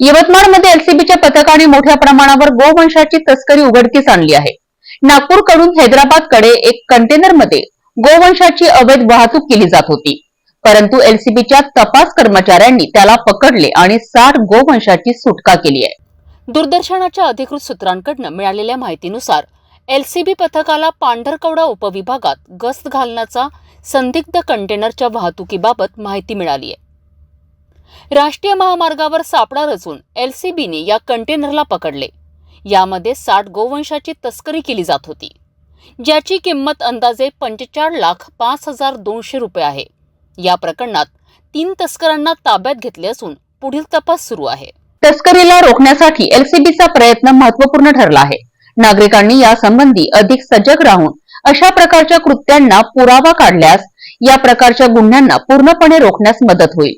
यवतमाळमध्ये एलसीबीच्या पथकाने मोठ्या प्रमाणावर गोवंशाची तस्करी उघडकीस आणली आहे. नागपूरकडून हैदराबादकडे एक कंटेनरमध्ये गोवंशाची अवैध वाहतूक केली जात होती. परंतु एलसीबीच्या तपास कर्मचाऱ्यांनी त्याला पकडले आणि साठ गोवंशाची सुटका केली आहे. दूरदर्शनाच्या अधिकृत सूत्रांकडनं मिळालेल्या माहितीनुसार एलसीबी पथकाला पांढरकवडा उपविभागात गस्त घालण्याचा संदिग्ध कंटेनरच्या वाहतुकीबाबत माहिती मिळाली आहे. राष्ट्रीय महामार्गावर सापळा रचून एलसीबीने या कंटेनरला पकडले. यामध्ये साठ गोवंशाची तस्करी केली जात होती ज्याची किंमत अंदाजे पंचेचाळ लाख पाच हजार दोनशे रुपये आहे. या प्रकरणात तीन तस्करांना ताब्यात घेतले असून पुढील तपास सुरू आहे. तस्करीला रोखण्यासाठी एलसीबीचा प्रयत्न महत्त्वपूर्ण ठरला आहे. नागरिकांनी यासंबंधी अधिक सजग राहून अशा प्रकारच्या कृत्यांना पुरावा काढल्यास या प्रकारच्या गुन्ह्यांना पूर्णपणे रोखण्यास मदत होईल.